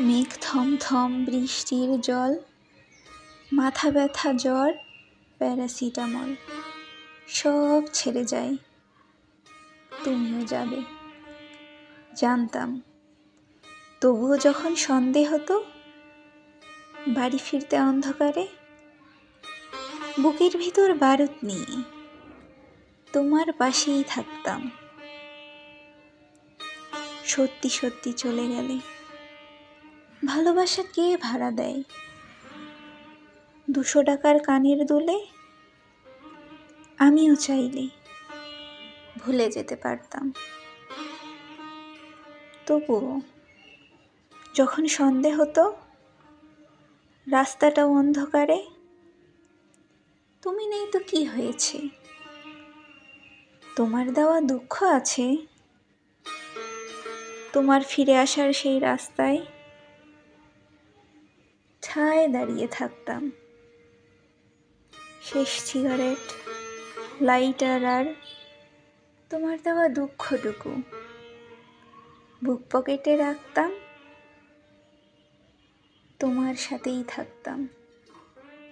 মেঘ থমথম বৃষ্টির জল, মাথা ব্যথা জ্বর, প্যারাসিটামল, সব ছেড়ে যায়। তুমিও যাবে। জানতাম। তবুও যখন সন্দেহ হতো, বাড়ি ফিরতে অন্ধকারে, বুকের ভিতর বারুদ নিয়ে তোমার পাশেই থাকতাম। সত্যি সত্যি চলে গেলে। ভালোবাসা কে ভাড়া দেয়? দুশো টাকার কানের দুলে আমিও চাইলে ভুলে যেতে পারতাম। তবুও যখন সন্দেহ হতো, রাস্তাটা অন্ধকারে, তুমি নেই তো কি হয়েছে? তোমার দেওয়া দুঃখ আছে? তোমার ফিরে আসার সেই রাস্তায় ঠায় দাঁড়িয়ে থাকতাম? শেষ সিগারেট লাইটার আর তোমার দেওয়া দুঃখটুকু। বুক পকেটে রাখতাম, তোমার সাথেই থাকতাম।